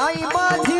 आई माझी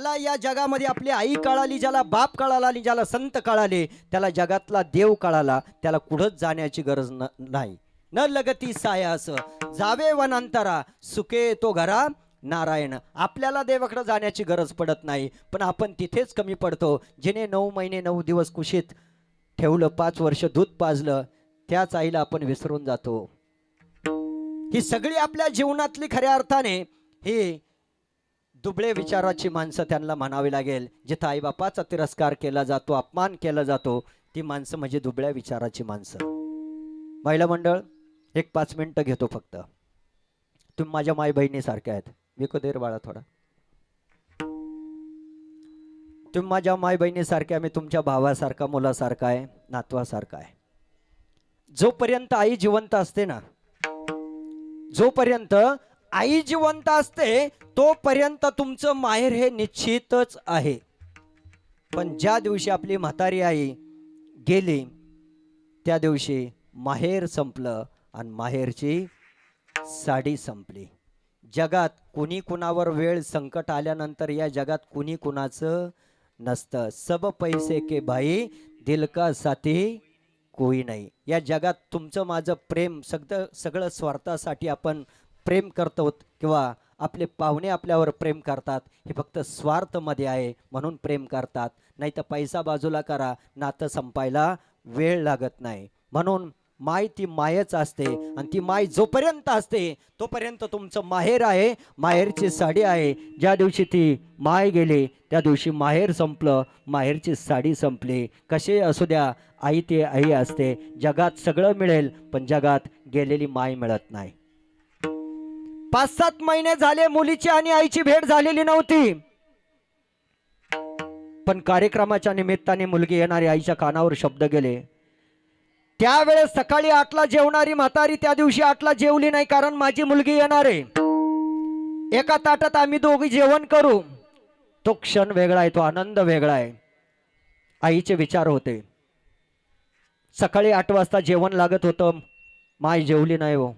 ज्याला या जगामध्ये आपली आई कळाली ज्याला बाप कळाला आणि ज्याला संत कळाले त्याला जगातला देव कळाला त्याला कुठंच जाण्याची गरज न नाही. न लगती सायास जावे वनांतरा सुके तो घरा नारायण. आपल्याला देवाकडे जाण्याची गरज पडत नाही पण आपण तिथेच कमी पडतो. जिने नऊ महिने नऊ दिवस कुशीत ठेवलं पाच वर्ष दूध पाजलं त्याच आईला आपण विसरून जातो. ही सगळी आपल्या जीवनातली खऱ्या अर्थाने ही दुबळे विचाराची माणसं त्यांना म्हणावी लागेल जिथं आईबापाचा तिरस्कार केला जातो अपमान केला जातो ती माणसं म्हणजे दुबळ्या विचाराची माणसं. महिला मंडळ एक पाच मिनिटं घेतो फक्त. तुम्ही माझ्या माई बहिणीसारख्या आहेत विको देर बाळा थोडा? तुम्ही माझ्या माय बहिणीसारख्या मी तुमच्या भावासारखा मुलासारखा आहे नातवासारखा आहे. जोपर्यंत आई जिवंत असते ना जोपर्यंत आई जिवंत असते तोपर्यंत तुमचं माहेर हे निश्चितच आहे. पण ज्या दिवशी आपली म्हातारी आई गेली त्या दिवशी माहेर संपलं आणि माहेरची साडी संपली. जगात कुणी कुणावर वेळ संकट आल्यानंतर या जगात कुणी कुणाचं नसतं. सब पैसे के भाई दिल का साथी कोई नाही. या जगात तुमचं माझं प्रेम सगळं सगळं स्वार्थासाठी आपण प्रेम करतो किंवा आपले पाहुणे आपल्यावर प्रेम करतात. हे फक्त स्वार्थमध्ये आहे म्हणून प्रेम करतात. नाही तर पैसा बाजूला करा नातं संपायला वेळ लागत नाही. म्हणून माय ती मायच असते आणि ती माय जोपर्यंत असते तोपर्यंत तुमचं माहेर आहे माहेरची साडी आहे. ज्या दिवशी ती माय गेली त्या दिवशी माहेर संपलं माहेरची साडी संपली. कसे असू द्या आई ते आई असते. जगात सगळं मिळेल पण जगात गेलेली माय मिळत नाही. पाच सात महिने झाले मुलीची आणि आईची भेट झालेली नव्हती. पण कार्यक्रमाच्या निमित्ताने मुलगी येणारी आईच्या कानावर शब्द गेले. त्यावेळेस सकाळी आठला जेवणारी म्हातारी त्या दिवशी आठला जेवली नाही कारण माझी मुलगी येणार आहे. एका ताटात आम्ही दोघी जेवण करू. तो क्षण वेगळा आहे तो आनंद वेगळा आहे. आईचे विचार होते. सकाळी आठ वाजता जेवण लागत होतं. माय जेवली नाही हो.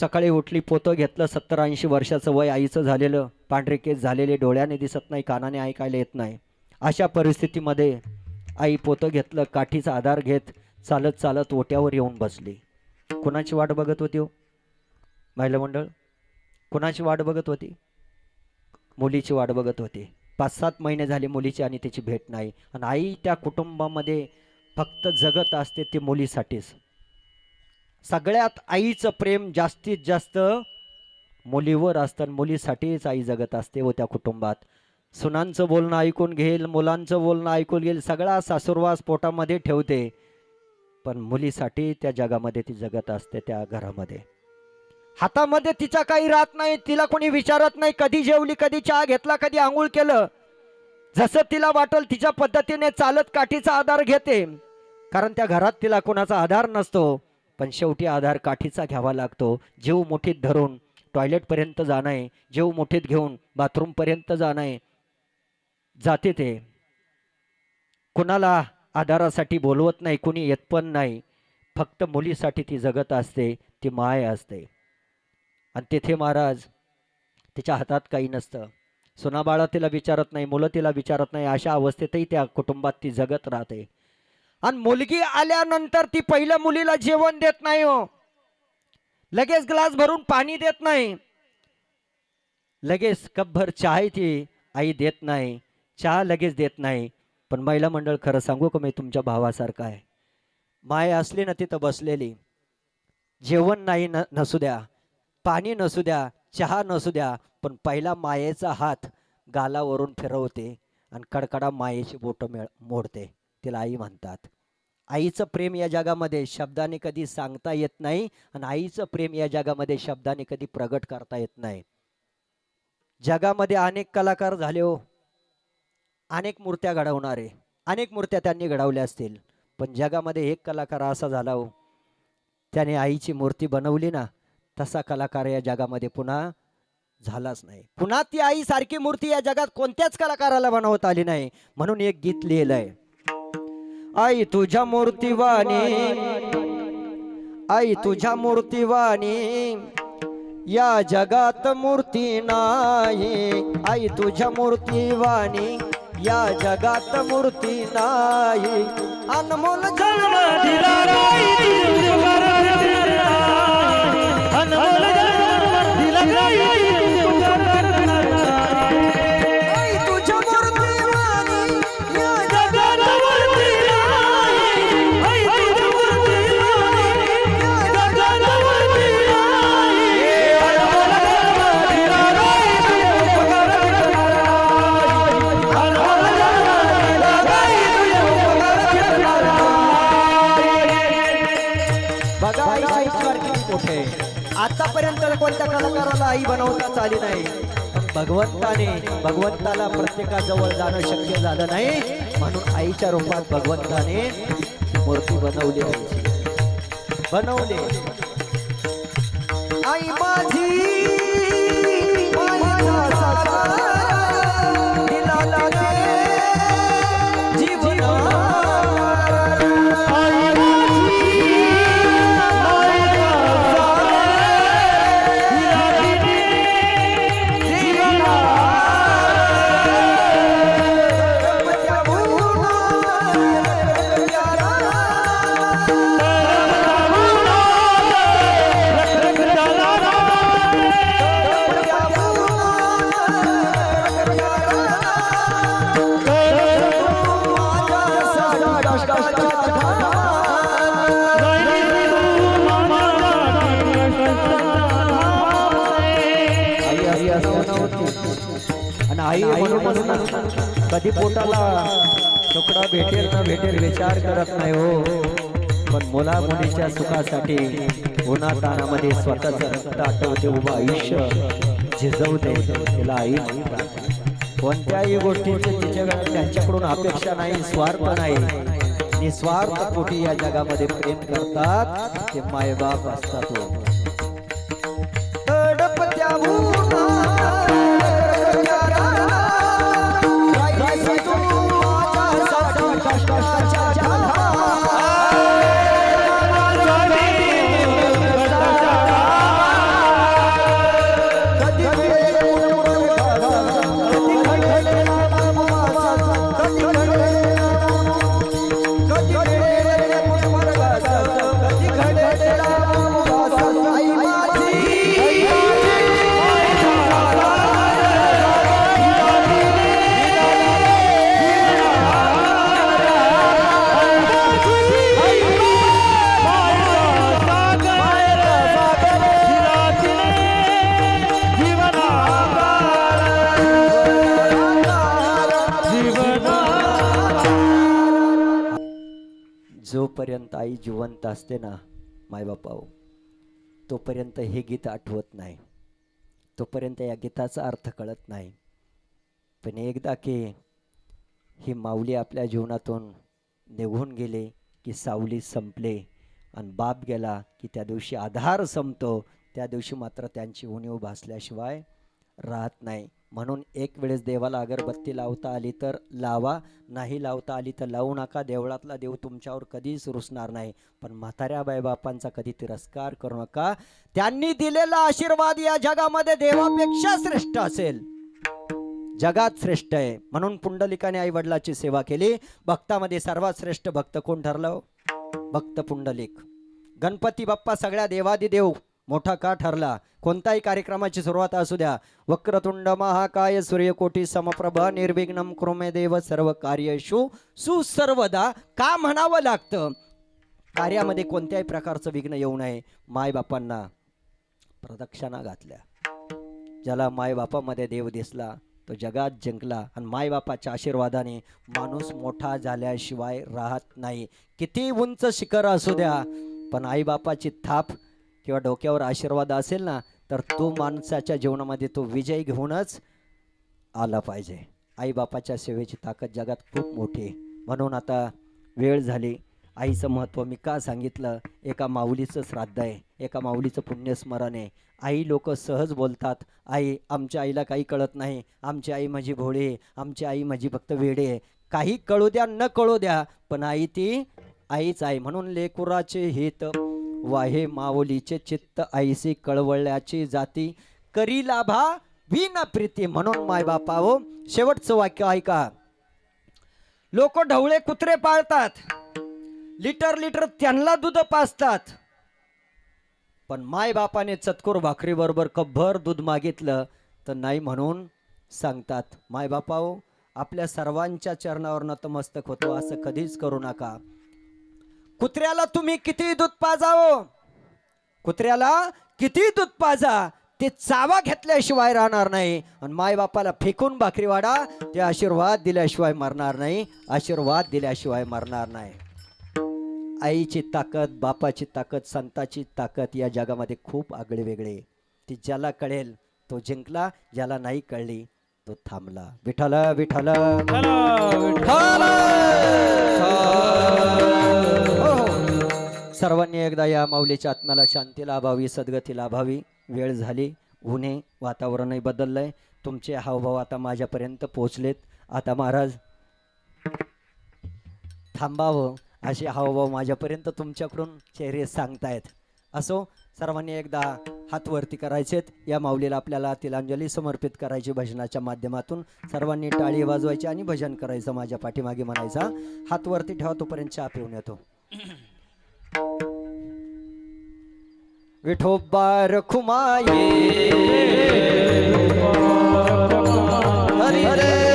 सकाळी उठली पोतं घेतलं सत्तर ऐंशी वर्षाचं वय आईचं झालेलं पांढरे केस झालेले डोळ्याने दिसत नाही कानाने ऐकायला येत नाही. अशा परिस्थितीमध्ये आई पोतं घेतलं काठीचा आधार घेत चालत चालत ओट्यावर येऊन बसली. कुणाची वाट बघत होती हो? महिला मंडळ कुणाची वाट बघत होती? मुलीची वाट बघत होती. पाच सात महिने झाले मुलीची आणि तिची भेट नाही. आणि आई त्या कुटुंबामध्ये फक्त जगत असते ती मुलीसाठीच. सगळ्यात आईचं प्रेम जास्तीत जास्त मुलीवर असतं आणि मुलीसाठीच आई जगत असते व त्या कुटुंबात. सुनांचं बोलणं ऐकून घेईल मुलांचं बोलणं ऐकून घेईल सगळा सासुरवास पोटामध्ये ठेवते. पण मुलीसाठी त्या जगामध्ये ती जगत असते त्या घरामध्ये. हातामध्ये तिचा काही राहत नाही तिला कोणी विचारत नाही कधी जेवली कधी चहा घेतला कधी आंघोळ केलं. जसं तिला वाटल तिच्या पद्धतीने चालत काठीचा आधार घेते. कारण त्या घरात तिला कोणाचा आधार नसतो. पण शेवटी आधार काठीचा घ्यावा लागतो. जीव मुठीत धरून टॉयलेटपर्यंत जाणं आहे जीव मुठीत घेऊन बाथरूमपर्यंत जाणं आहे जाते ते. कुणाला आधारासाठी बोलवत नाही कुणी येत पण नाही. फक्त मुलीसाठी ती जगत असते ती माय असते. आणि तेथे महाराज तिच्या हातात काही नसतं. सुनाबाळा तिला विचारत नाही मुलं तिला विचारत नाही अशा अवस्थेतही त्या कुटुंबात ती जगत राहते. आणि मुलगी आल्यानंतर ती पहिल्या मुलीला जेवण देत नाही हो. लगेच ग्लास भरून पाणी देत नाही. लगेच कपभर चहा ती आई देत नाही चहा लगेच देत नाही. पण महिला मंडळ खरं सांगू का मी तुमच्या भावासारखं आहे? माय असली ना तिथं बसलेली. जेवण नाही न नसू द्या पाणी नसू द्या चहा नसू द्या पण पहिला मायेचा हात गालावरून फिरवते आणि कडकडा मायेची बोटं मिळ मोडते. तिला आई म्हणतात आईचं प्रेम या जगामध्ये शब्दाने कधी सांगता येत नाही आणि आईचं प्रेम या जगामध्ये शब्दाने कधी प्रगट करता येत नाही. जगामध्ये अनेक कलाकार झाले हो. अनेक मूर्त्या घडवणारे अनेक मूर्त्या त्यांनी घडवल्या असतील पण जगामध्ये एक कलाकार असा झाला हो. त्याने आईची मूर्ती बनवली ना तसा कलाकार या जगामध्ये पुन्हा झालाच नाही. पुन्हा ती आई सारखी मूर्ती या जगात कोणत्याच कलाकाराला बनवत आली नाही म्हणून एक गीत लिहिलं आहे आई तुझ्या मूर्तिवाणी. आई तुझ्या मूर्तिवाणी. या जगात मूर्ती नाही. आई तुझ्या मूर्तिवाणी. या जगात मूर्ती नाही. अनमोल जन्म दिला आई भगवंताने भगवंताला प्रत्येकाजवळ जाणं शक्य झालं नाही म्हणून आईच्या रूपात भगवंताने मूर्ती बनवली बनवली. आई माझी आई म्हणूनच ना कधी पोटाला तुकडा भेटेल ना भेटेल विचार करत नाही हो. पण मुला मुलीच्या सुखासाठी उन्हा तानामध्ये स्वतःच रक्त आठवते उभं आयुष्य झिजवते तिला आई. कोणत्याही गोष्टीची तिच्याकडे त्यांच्याकडून अपेक्षा नाही स्वार्थ नाही. निस्वार्थ पोटी या जगामध्ये प्रेम करतात ते मायबाप असतात जोपर्यंत आई जिवंत असते ना मायबापाओ तोपर्यंत हे गीत आठवत नाही. तोपर्यंत या गीताचा अर्थ कळत नाही. पण एकदा की ही माऊली आपल्या जीवनातून निघून गेले की सावली संपले आणि बाप गेला की त्या दिवशी आधार संपतो. त्या दिवशी मात्र त्यांची उणीव भासल्याशिवाय राहत नाही. म्हणून एक वेळेस देवाला अगरबत्ती लावता आली तर लावा नाही लावता आली तर लावू नका देवळातला देव तुमच्यावर कधीच रुसणार नाही. पण म्हाताऱ्या बायबापांचा कधी तिरस्कार करू नका. त्यांनी दिलेला आशीर्वाद या जगामध्ये देवापेक्षा श्रेष्ठ असेल. जगात श्रेष्ठ आहे. म्हणून पुंडलिकाने आई वडिलाची सेवा केली. भक्तामध्ये सर्वात श्रेष्ठ भक्त कोण ठरलं? भक्त पुंडलिक. गणपती बाप्पा सगळ्या देवादिदेव मोठा का ठरला? कोणताही कार्यक्रमाची सुरुवात असू द्या. वक्रतुंड महाकाय सूर्यकोटी समप्रभ निर्विघ्नम कृमे देव सर्व कार्यशु सुसर्वदा का म्हणावं लागतं? कार्यामध्ये कोणत्याही प्रकारचं विघ्न येऊ नये. मायबापांना प्रदक्षिणा घातल्या. ज्याला मायबापामध्ये देव दिसला तो जगात जिंकला आणि मायबापाच्या आशीर्वादाने माणूस मोठा झाल्याशिवाय राहत नाही. किती उंच शिखर असू द्या पण आईबापाची थाप किंवा डोक्यावर आशीर्वाद असेल ना तर तो माणसाच्या जीवनामध्ये तो विजय घेऊनच आला पाहिजे. आईबापाच्या सेवेची ताकद जगात खूप मोठी आहे. म्हणून आता वेळ झाली. आईचं महत्त्व मी का सांगितलं? एका माऊलीचं श्राद्ध आहे. एका माऊलीचं पुण्यस्मरण आहे. आई लोक सहज बोलतात आई आमच्या आईला काही कळत नाही. आमची आई माझी भोळी आहे, आमची आई माझी फक्त वेडे आहे. काही कळू द्या न कळू द्या पण आई ती आईच आहे. म्हणून लेकुराचे हित वाहे माऊलीचे चित्त आईसी कळवळल्याची जाती. करी लाभा विना प्रीती म्हणून माय शेवटचं वाक्य ऐका. लोक ढवळे कुत्रे पाळतात. लिटर लिटर त्यांना दूध पाजतात. पण माय बापाने चतकोर भाकरीबरोबर कब्भर दूध मागितलं तर नाही म्हणून सांगतात. माय बापाओ आपल्या सर्वांच्या चरणावर नतमस्तक होतो असं कधीच करू नका. कुत्र्याला तुम्ही किती दूध पाजावं? कुत्र्याला किती दूध पाजा? ते चावा घेतल्याशिवाय राहणार नाही. आणि माय बापाला फेकून भाकरी वाडा ते आशीर्वाद दिल्याशिवाय मरणार नाही. आशीर्वाद दिल्याशिवाय मरणार नाही. आईची ताकद बापाची ताकद संताची ताकद या जगामध्ये खूप आगळे वेगळे ती ज्याला कळेल तो जिंकला. ज्याला नाही कळली तो थांबला. विठाला विठाला हो. सर्वांनी एकदा या माऊलीच्या आत्म्याला शांती लाभावी सद्गती लाभावी. वेळ झाली. उन्हे वातावरणही बदललंय. तुमचे हावभाव आता माझ्यापर्यंत पोहोचलेत. आता महाराज थांबावं. असे हावभाव माझ्यापर्यंत तुमच्याकडून चेहरे सांगतायत. असो सर्वांनी एकदा हात वरती करायचेत. या माऊलीला आपल्याला तिलांजली समर्पित करायची भजनाच्या माध्यमातून. सर्वांनी टाळी वाजवायची आणि भजन करायचं माझ्या पाठीमागे म्हणायचा. हात वरती ठेवा तोपर्यंत चहा पिऊन येतो. विठोबा रखुमाये हरी.